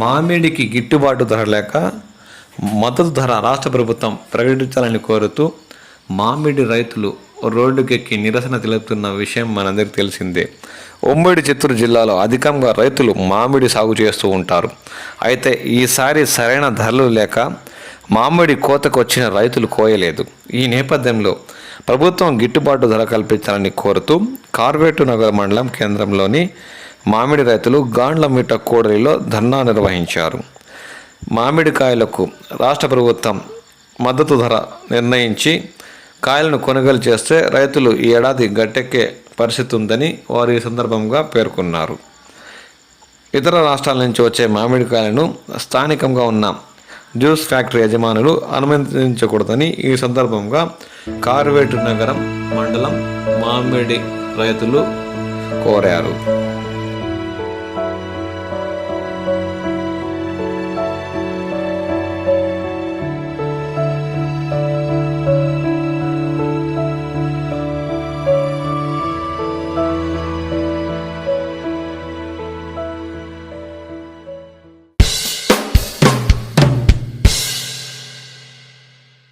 మామిడికి గిట్టుబాటు ధర లేక మద్దతు ధర రాష్ట్ర ప్రభుత్వం ప్రకటించాలని కోరుతూ మామిడి రైతులు రోడ్డుకెక్కి నిరసన తెలుపుతున్న విషయం మనందరికీ తెలిసిందే. ఉమ్మడి చిత్తూరు జిల్లాలో అధికంగా రైతులు మామిడి సాగు చేస్తూ ఉంటారు. అయితే ఈసారి సరైన ధరలు లేక మామిడి కోతకు వచ్చిన రైతులు కోయలేదు. ఈ నేపథ్యంలో ప్రభుత్వం గిట్టుబాటు ధర కల్పించాలని కోరుతూ కార్వేటు నగర మండలం కేంద్రంలోని మామిడి రైతులు గాండ్లమిట్ట కూడలిలో ధర్నా నిర్వహించారు. మామిడికాయలకు రాష్ట్ర ప్రభుత్వం మద్దతు ధర నిర్ణయించి కాయలను కొనుగోలు చేస్తే రైతులు ఈ ఏడాది గట్టెక్కే పరిస్థితి ఉందని వారు ఈ సందర్భంగా పేర్కొన్నారు. ఇతర రాష్ట్రాల నుంచి వచ్చే మామిడికాయలను స్థానికంగా ఉన్న జ్యూస్ ఫ్యాక్టరీ యజమానులు అనుమతించకూడదని ఈ సందర్భంగా కార్వేటు నగరం మండలం మామిడి రైతులు కోరారు.